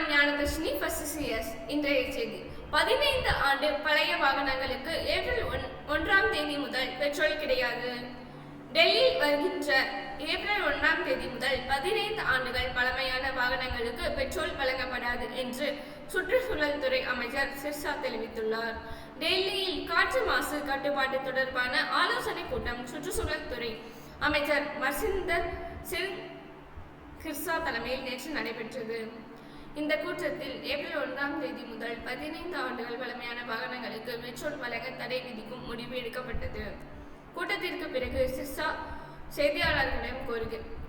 நான் ஞானதர்ஷினி first CS இன்றைய செய்தி. பதினைந்து ஆண்டு பழைய வாகனங்களுக்கு ஏப்ரல் ஒன் ஒன்றாம் தேதி முதல் பெட்ரோல் கிடையாது. டெல்லியில் வருகின்ற ஏப்ரல் ஒன்றாம் தேதி முதல் பதினைந்து ஆண்டுகள் பழமையான வாகனங்களுக்கு பெட்ரோல் வழங்கப்படாது என்று சுற்றுச்சூழல் துறை அமைச்சர் சிர்சா தெரிவித்துள்ளார். டெல்லியில் காற்று மாசு கட்டுப்பாடு தொடர்பான ஆலோசனை கூட்டம் சுற்றுச்சூழல் துறை அமைச்சர் மர்சிந்தர் சிங் கிர்சா தலைமையில் நேற்று நடைபெற்றது. இந்த கூட்டத்தில் ஏப்ரல் ஒன்றாம் தேதி முதல் பதினைந்து ஆண்டுகள் பழமையான வாகனங்களுக்கு பெட்ரோல் வழங்க தடை விதிக்கும் முடிவு எடுக்கப்பட்டது. கூட்டத்திற்கு பிறகு சிர்சா செய்தியாளர்களிடம்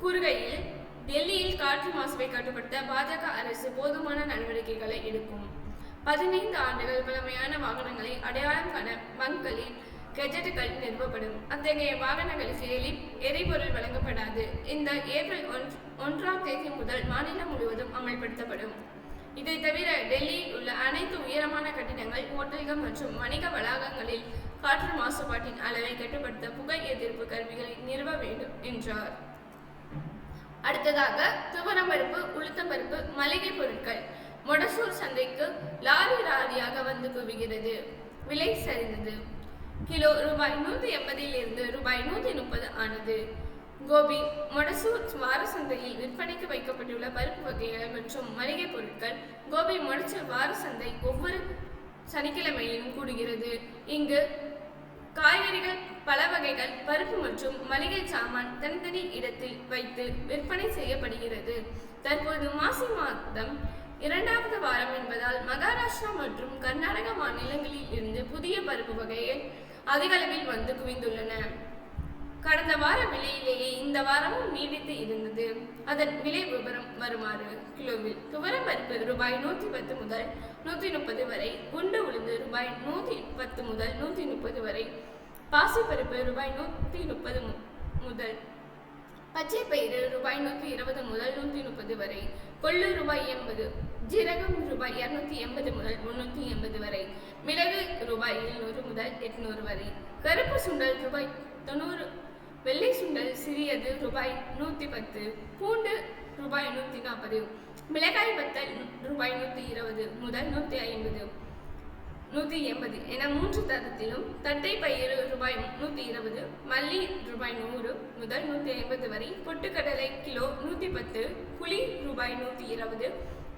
கூறுகையில் டெல்லியில் காற்று மாசுவை கட்டுப்படுத்த பாஜக அரசு போதுமான நடவடிக்கைகளை எடுக்கும். பதினைந்து ஆண்டுகள் பழமையான வாகனங்களை அடையாளம் காண பங்களில் கெஜெட்டுகள் நிறுவப்படும். அத்தகைய வாகனங்களுக்கு எலி எரிபொருள் வழங்கப்படாது. இந்த ஏப்ரல் ஒன்- ஒன்றாம் தேதி முதல் மாநிலம் முழுவதும் அமல்படுத்தப்படும். இதை தவிர டெல்லியில் உள்ள அனைத்து உயரமான கட்டிடங்கள் ஹோட்டல்கள் மற்றும் வணிக வளாகங்களில் காற்று மாசுபாட்டின் அளவை கட்டுப்படுத்த புகை எதிர்ப்பு கருவிகளை நிறுவ வேண்டும் என்றார். அடுத்ததாக துவரம்பருப்பு உளுத்தம்பருப்பு மளிகை பொருட்கள் மொடசூர் சந்தைக்கு லாரி லாரியாக வந்து குவிகிறது. விலை சரிந்தது. கிலோ ரூபாய் நூற்றி எண்பதில் இருந்து ரூபாய் நூற்றி முப்பது ஆனது. கோபி மொடசூர் வார சந்தையில் விற்பனைக்கு வைக்கப்பட்டுள்ள பருப்பு வகைகள் மற்றும் மளிகை பொருட்கள் கோபி மொடசூர் வார சந்தை ஒவ்வொரு சனிக்கிழமையிலும் கூடுகிறது. இங்கு காய்கறிகள் பல வகைகள் பருப்பு மற்றும் மளிகை சாமான் தனித்தனி இடத்தில் வைத்து விற்பனை செய்யப்படுகிறது. தற்போது மாசி மாதம் இரண்டாவது வாரம் என்பதால் மகாராஷ்டிரா மற்றும் கர்நாடக மாநிலங்களில் இருந்து புதிய பருப்பு வகைகள் அதிகளவில் வந்து குவிந்துள்ளன. கடந்த வார விலையிலேயே இந்த வாரமும் நீடித்து இருந்தது. அதன் விலை விவரம் வருமாறு கிலோவில் துவரம் பருப்பு ரூபாய் நூற்றி பத்து முதல் நூற்றி முப்பது வரை குண்டு உளுந்து ரூபாய் நூற்றி பத்து முதல் நூற்றி முப்பது வரை பாசிப்பருப்பு ரூபாய் நூற்றி முப்பது மு- முதல் பச்சை பயிறு ரூபாய் நூற்றி இருபது முதல் நூற்றி முப்பது வரை கொள்ளு ரூபாய் எண்பது ஜீரகம் ரூபாய் இருநூத்தி எண்பது முதல் முன்னூற்றி எண்பது வரை மிளகு ரூபாய் எழுநூறு முதல் எட்நூறு வரை. கருப்பு சுண்டல் ரூபாய் தொண்ணூறு வெள்ளை சுண்டல் சிறியது ரூபாய் நூற்றி பத்து பூண்டு ரூபாய் நூற்றி நாற்பது மிளகாய் வத்தல் ரூபாய் நூற்றி இருபது முதல் நூற்றி ஐம்பது நூற்றி எண்பது என மூன்று தரத்திலும் தட்டை பயிறு ரூபாய் நூற்றி இருபது மல்லி ரூபாய் நூறு முதல் நூற்றி ஐம்பது வரை பொட்டுக்கடலை கிலோ நூற்றி பத்து புளி ரூபாய் நூற்றி இருபது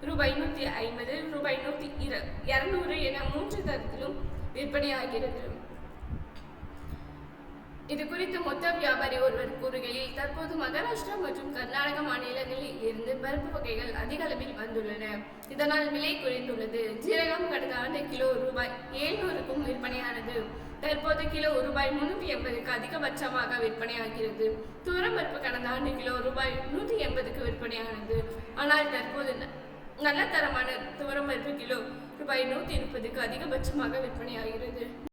ரூபாய் நூற்றி ஐம்பது ரூபாய் நூற்றி இர இரநூறு என மூன்று தரத்திலும் விற்பனையாகிறது இது குறித்து மொத்த வியாபாரி ஒருவர் கூறுகையில் தற்போது மகாராஷ்டிரா மற்றும் கர்நாடக மாநிலங்களில் இருந்து பருப்பு வகைகள் அதிக அளவில் வந்துள்ளன. இதனால் விலை குறைந்துள்ளது. ஜீரகம் கடந்த ஆண்டு கிலோ ரூபாய் ஏழ்நூறுக்கும் விற்பனையானது. தற்போது கிலோ ரூபாய் முன்னூற்றி எண்பதுக்கு அதிகபட்சமாக விற்பனையாகிறது. தூரம் பருப்பு கடந்த ஆண்டு கிலோ ரூபாய் நூற்றி எண்பதுக்கு விற்பனையானது. ஆனால் தற்போது நல்ல தரமான துவரம் பருப்பு கிலோ ரூபாய் நூற்றி முப்பதுக்கு அதிகபட்சமாக விற்பனையாகிறது.